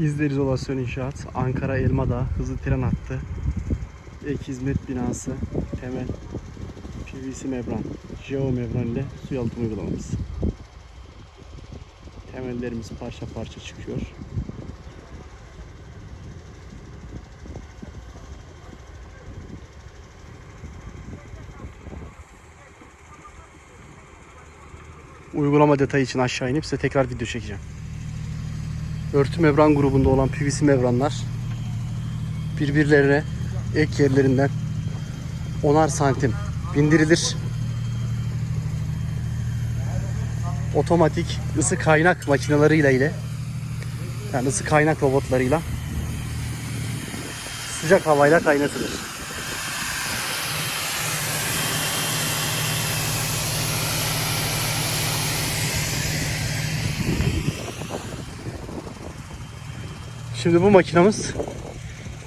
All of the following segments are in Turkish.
İzler İzolasyon İnşaat, Ankara Elmadağ, hızlı tren hattı, ek hizmet binası, temel, PVC membran, jeo membran ile su yalıtım uygulamamız. Temellerimiz parça parça çıkıyor. Uygulama detayı için aşağı inip size tekrar video çekeceğim. Örtü membran grubunda olan PVC membranlar birbirlerine ek yerlerinden 10'ar santim bindirilir. Otomatik ısı kaynak makinalarıyla ile yani ısı kaynak robotlarıyla sıcak havayla kaynatılır. Şimdi bu makinamız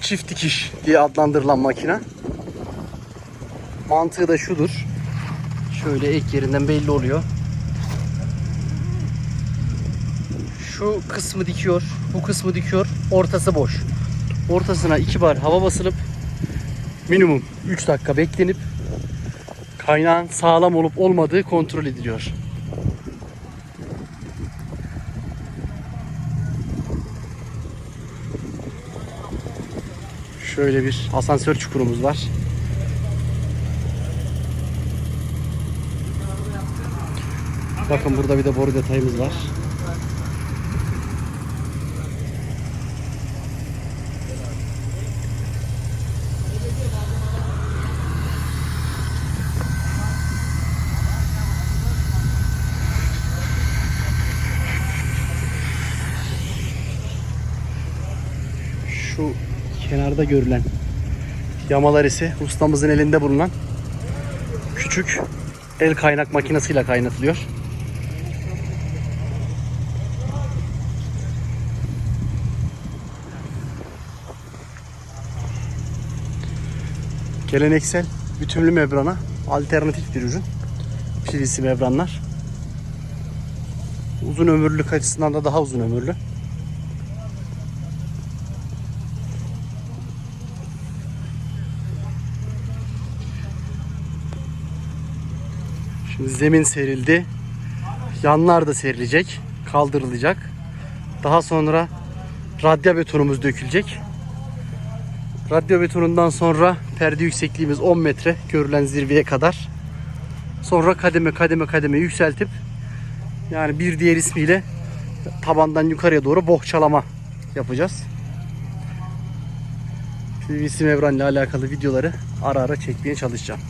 çift dikiş diye adlandırılan makina. Mantığı da şudur. Şöyle ek yerinden belli oluyor. Şu kısmı dikiyor, bu kısmı dikiyor, ortası boş. Ortasına iki bar hava basılıp minimum 3 dakika beklenip kaynağın sağlam olup olmadığı kontrol ediliyor. Şöyle bir asansör çukurumuz var. Bakın burada bir de boru detayımız var. Şu kenarda görülen yamalar ise ustamızın elinde bulunan küçük el kaynak makinesiyle kaynatılıyor. Geleneksel bütünlü membrana alternatif bir ürün. PVC membranlar. Uzun ömürlülük açısından da daha uzun ömürlü. Şimdi zemin serildi. Yanlar da serilecek. Kaldırılacak. Daha sonra radya betonumuz dökülecek. Radyo betonundan sonra perde yüksekliğimiz 10 metre görülen zirveye kadar. Sonra kademe kademe kademe yükseltip yani bir diğer ismiyle tabandan yukarıya doğru bohçalama yapacağız. PVC membran ile alakalı videoları ara ara çekmeye çalışacağım.